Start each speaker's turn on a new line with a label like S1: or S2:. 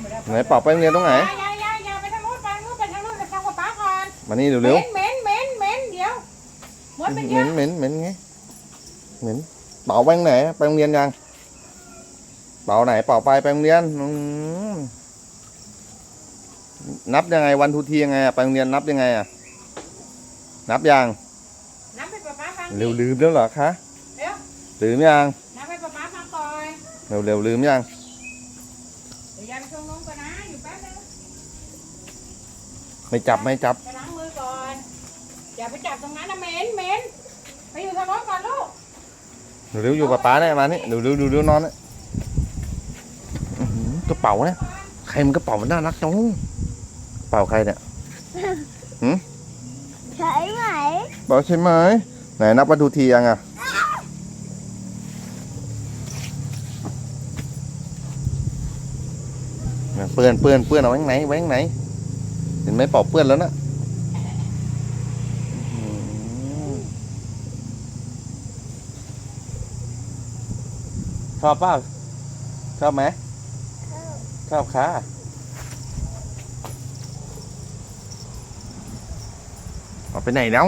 S1: หมดแล้ว
S2: ไหนเป่าไปโรงเรียนตรงไหน
S1: อย่าอย่าอย่าอย่าไปทางโน้นไปทางโน้นไปทางโน้นไปทางป้าก่อน
S2: มานี่
S1: เห
S2: เร็ว
S1: ม็นเหม็นเหม็นเหม็นเดี๋ยวหมด
S2: ๆ
S1: เป็น
S2: เห
S1: เย
S2: ม็
S1: อะ
S2: นเหม็นเหม็นไงเหม็นเป่าไปทางไหนไปโรงเรียนยังเป่าไหนเป่าไปไปโรงเรียนอืมนับยังไงวันทุกทียังไงอะไปโรงเรียนนับยังไงอะนับยัง
S1: น้ำไปป้าป้าฟัง
S2: เร็วลืมแล้วเหรอคะ
S1: เร็ว
S2: ลืมยัง
S1: น้ำไปป้าป้าฟังก่อน
S2: เร็วเร็วลืมยัง
S1: เดี๋ยวยายไปชงนมก่อนนะอยู่แป๊บนึง
S2: ไม่จับไม่จับ
S1: ไปล้างมือก่อน อย่าไปจับตรงนั้นนะเหม็นเหม็นไปอยู่ทางโน้นก่อนลูก
S2: เร็วอยู่กับป้าเนี่ยมานี่เร็วเร็วเร็วเร็วนอนเนี่ยอื้อหือกระเป๋าเนี่ยใครมันกระเป๋ามันน่ารักจังกระเป๋าใครเนี่ย
S3: ใช่ไหม
S2: กระเป๋าใช่ไหมไหนนับวันทุทียังอะ เปื้อนเปื้อนเปื้อนเอาไว้ข้างไหนไว้ข้างไหน เห็นไหมป่าเปื้อนแล้วนะชอบเปล่าชอบไหมชอบค่ะเอาไปไหนแล้ว